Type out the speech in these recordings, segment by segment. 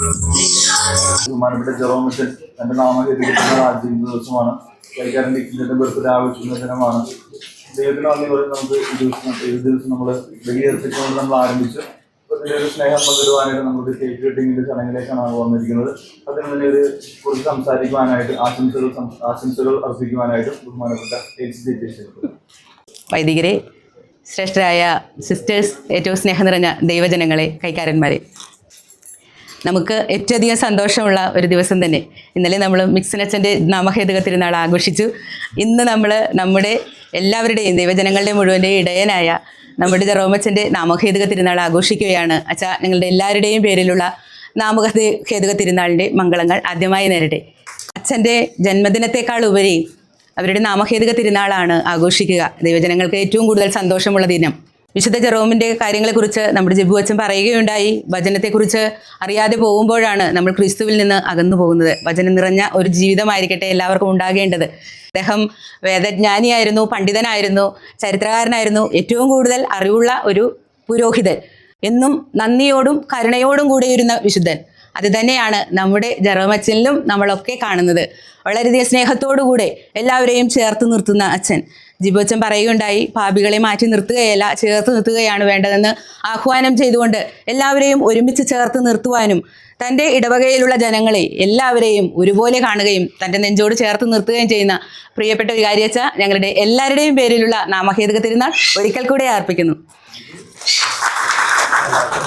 ബഹുമാനപ്പെട്ട ജെറോമിച്ചൻ തന്റെ നാമകേന്ദ്രീകരിക്കുന്ന ആചരിക്കുന്ന ദിവസമാണ്. കൈകാരൻ ബർത്ത്ഡേ ആഘോഷിക്കുന്ന ദിനമാണ് ദൈവത്തിന് നന്ദി പറയും നമുക്ക് ഈ ദിവസം ഏത് ദിവസം നമ്മൾ വെടിയേർപ്പിച്ചുകൊണ്ട് നമ്മൾ ആരംഭിച്ചു. അതിന്റെ ഒരു സ്നേഹം പങ്കിടുവാനായിട്ട് നമ്മളൊരു കേക്ക് കട്ടിങ്ങിന്റെ ചടങ്ങിലേക്കാണ് വന്നിരിക്കുന്നത്. അതിന് തന്നെ ഒരു കുറിച്ച് സംസാരിക്കുവാനായിട്ട് ആശംസകൾ ആശംസകൾ അർപ്പിക്കുവാനായിട്ട് ബഹുമാനപ്പെട്ട എച്ച് ഡി വൈദികരെ ശ്രേഷ്ഠരായ സിസ്റ്റേഴ്സ് ഏറ്റവും സ്നേഹം നിറഞ്ഞ ദൈവജനങ്ങളെ കൈക്കാരന്മാരെ നമുക്ക് ഏറ്റവും അധികം സന്തോഷമുള്ള ഒരു ദിവസം തന്നെ. ഇന്നലെ നമ്മൾ മിക്സിനച്ഛന്റെ നാമഹേതുക തിരുനാൾ ആഘോഷിച്ചു. ഇന്ന് നമ്മൾ നമ്മുടെ എല്ലാവരുടെയും ദൈവജനങ്ങളുടെ മുഴുവന്റെയും ഇടയനായ നമ്മുടെ ജെറോമച്ചന്റെ നാമഹേതുക തിരുനാൾ ആഘോഷിക്കുകയാണ്. അച്ഛാ നിങ്ങളുടെ എല്ലാവരുടെയും പേരിലുള്ള നാമഹേതുക തിരുനാളിന്റെ മംഗളങ്ങൾ ആദ്യമായി നേരിടെ അച്ഛന്റെ ജന്മദിനത്തെക്കാൾ ഉപരി അവരുടെ നാമഹേതുക തിരുനാളാണ് ആഘോഷിക്കുക. ദൈവജനങ്ങൾക്ക് ഏറ്റവും കൂടുതൽ സന്തോഷമുള്ള ദിനം. വിശുദ്ധ ജെറോമിന്റെ കാര്യങ്ങളെക്കുറിച്ച് നമ്മുടെ ജബു അച്ഛൻ പറയുകയുണ്ടായി. വചനത്തെക്കുറിച്ച് അറിയാതെ പോകുമ്പോഴാണ് നമ്മൾ ക്രിസ്തുവിൽ നിന്ന് അകന്നു പോകുന്നത്. വചനം നിറഞ്ഞ ഒരു ജീവിതമായിരിക്കട്ടെ എല്ലാവർക്കും ഉണ്ടാകേണ്ടത്. അദ്ദേഹം വേദജ്ഞാനിയായിരുന്നു പണ്ഡിതനായിരുന്നു ചരിത്രകാരനായിരുന്നു ഏറ്റവും കൂടുതൽ അറിവുള്ള ഒരു പുരോഹിതൻ. എന്നും നന്ദിയോടും കരുണയോടും കൂടിയിരുന്ന വിശുദ്ധൻ. അത് തന്നെയാണ് നമ്മുടെ ജെറോമച്ചനിലും നമ്മളൊക്കെ കാണുന്നത്. വളരെയധികം സ്നേഹത്തോടുകൂടെ എല്ലാവരെയും ചേർത്ത് നിർത്തുന്ന അച്ഛൻ. ജിബോച്ചൻ പറയുകയുണ്ടായി. പാപികളെ മാറ്റി നിർത്തുകയല്ല ചേർത്ത് നിർത്തുകയാണ് വേണ്ടതെന്ന് ആഹ്വാനം ചെയ്തുകൊണ്ട് എല്ലാവരെയും ഒരുമിച്ച് ചേർത്ത് നിർത്തുവാനും തന്റെ ഇടവകയിലുള്ള ജനങ്ങളെ എല്ലാവരെയും ഒരുപോലെ കാണുകയും തന്റെ നെഞ്ചോട് ചേർത്ത് നിർത്തുകയും ചെയ്യുന്ന പ്രിയപ്പെട്ട വികാരിയച്ച ഞങ്ങളുടെ എല്ലാവരുടെയും പേരിലുള്ള നാമഹേതുക തിരുനാൾ ഒരിക്കൽ കൂടെ അർപ്പിക്കുന്നു.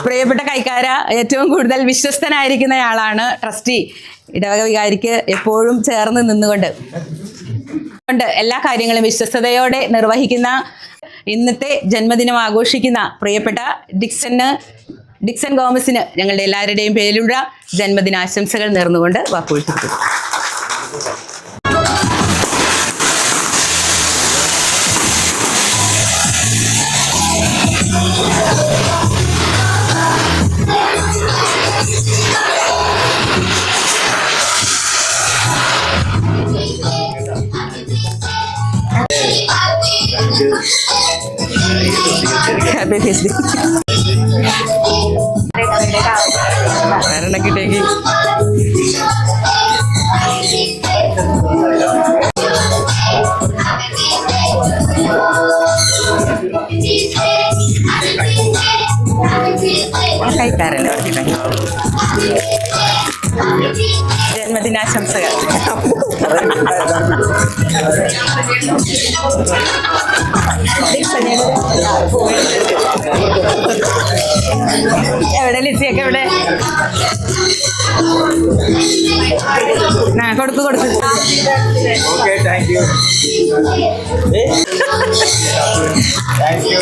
പ്രിയപ്പെട്ട കൈക്കാര ഏറ്റവും കൂടുതൽ വിശ്വസ്തനായിരിക്കുന്നയാളാണ് ട്രസ്റ്റി. ഇടവക വികാരിക്ക് എപ്പോഴും ചേർന്ന് നിന്നുകൊണ്ട്. കൊണ്ട് എല്ലാ കാര്യങ്ങളും വിശ്വസ്തയോടെ നിർവഹിക്കുന്ന ഇന്നത്തെ ജന്മദിനം ആഘോഷിക്കുന്ന പ്രിയപ്പെട്ട ഡിക്സന് ഡിക്സൺ ഗോമസിന് ഞങ്ങളുടെ എല്ലാവരുടെയും പേരിലുള്ള ജന്മദിനാശംസകൾ നേർന്നുകൊണ്ട് വാക്കുകൊടുത്തിരിക്കുന്നു Kabe SD. Ada lagi lagi. kita karel orang kita. ജന്മദിനാശംസകൾ. എവിടെ ലിസിയൊക്കെ എവിടെ? ഞാൻ കൊടുക്ക് കൊടുക്ക്. Thank you thank you